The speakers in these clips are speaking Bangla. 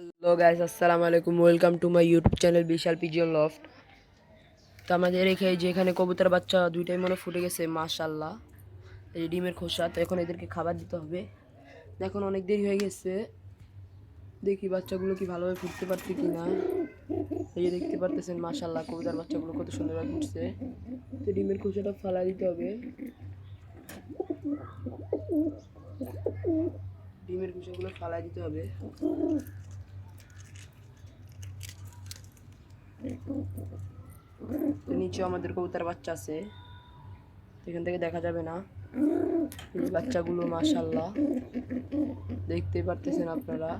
হ্যালো গাইস আসসালামু আলাইকুম welcome to my YouTube channel Bishal pigeon loft তো আমাদের এখানে যে এখানে কবুতর বাচ্চা দুইটাই মনে ফুটে গেছে মাশাল্লাহ এই ডিমের খোসা, তো এখন এদেরকে খাবার দিতে হবে। এখন অনেক দেরি হয়ে গেছে। দেখি বাচ্চাগুলো কি ভালোভাবে ফুটতে পারছে কি না এই যে দেখতে পারতেছেন মাশাল্লাহ কবুতর বাচ্চাগুলো কত সুন্দরভাবে ফুটছে। তো ডিমের খোসাটা ফালা দিতে হবে। ডিমের খোসাগুলো ফালাই দিতে হবে। নিচেও আমাদের কবুতর বাচ্চা আছে। এখান থেকে দেখা যাবে না। বাচ্চাগুলো মাশাল্লাহ দেখতেই পারতেছেন আপনারা।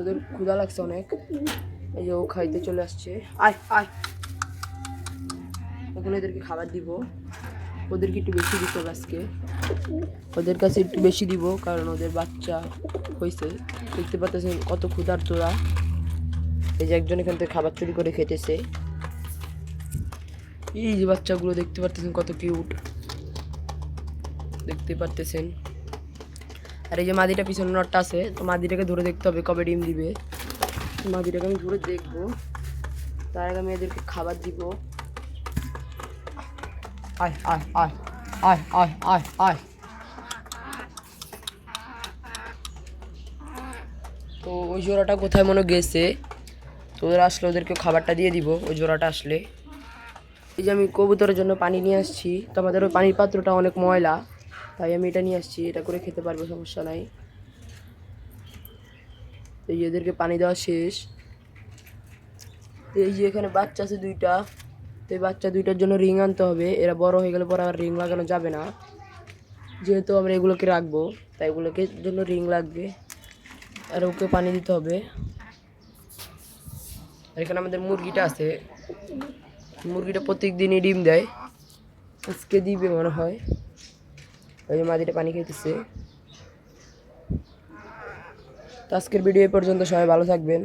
ওদের ক্ষুধা লাগছে অনেক। এই যে ও খাইতে চলে আসছে। আয় আয়। এখন এদেরকে খাবার দিব। ওদেরকে একটু বেশি দিতে আজকে। ওদের কাছে একটু বেশি দিব, কারণ ওদের বাচ্চা হয়েছে দেখতে পাচ্ছেন কত ক্ষুধার তোরা এই যে একজন এখান থেকে খাবার চুরি করে খেতেছে। এই যে বাচ্চাগুলো দেখতে পারতেছেন কত কিউট। দেখতে পারতেছেন। আর এই যে মাদিটা পিছনে নটটা আছে, তো মাদিটাকে ধরে দেখতে হবে কবে ডিম দিবে। মাদিটাকে আমি ধরে দেখব। তার আগে আমি এদেরকে খাবার দিব। আয় আয় আয় আয় আয় আয় আয়। তো ওই জোড়াটা কোথায় মনে গেছে? তো ওরা আসলে ওদেরকে খাবারটা দিয়ে দিব, ওই জোড়াটা আসলে। এই যে আমি কবুতরের জন্য পানি নিয়ে আসছি। তো আমাদের ওই পানির পাত্রটা অনেক ময়লা, তাই আমি এটা নিয়ে আসছি, এটা করে খেতে পারব, সমস্যা নাই। এই এদেরকে পানি দেওয়া শেষ। এই যে এখানে বাচ্চা আছে দুইটা, তো এই বাচ্চা দুইটার জন্য রিং আনতে হবে। এরা বড় হয়ে গেলে পরে আর রিং লাগানো যাবে না। যেহেতু আমরা এগুলোকে রাখব, তাই এগুলোকে জন্য রিং লাগবে। আর ওকে পানি দিতে হবে। এখানে আমাদের মুরগিটা আছে। মুরগিটা প্রত্যেক দিনই ডিম দেয়। আজকে দিবে মনে হয়। ওই যে মাদিটা পানি খেতেছে। তো আজকের ভিডিও পর্যন্ত। সবাই ভালো থাকবেন।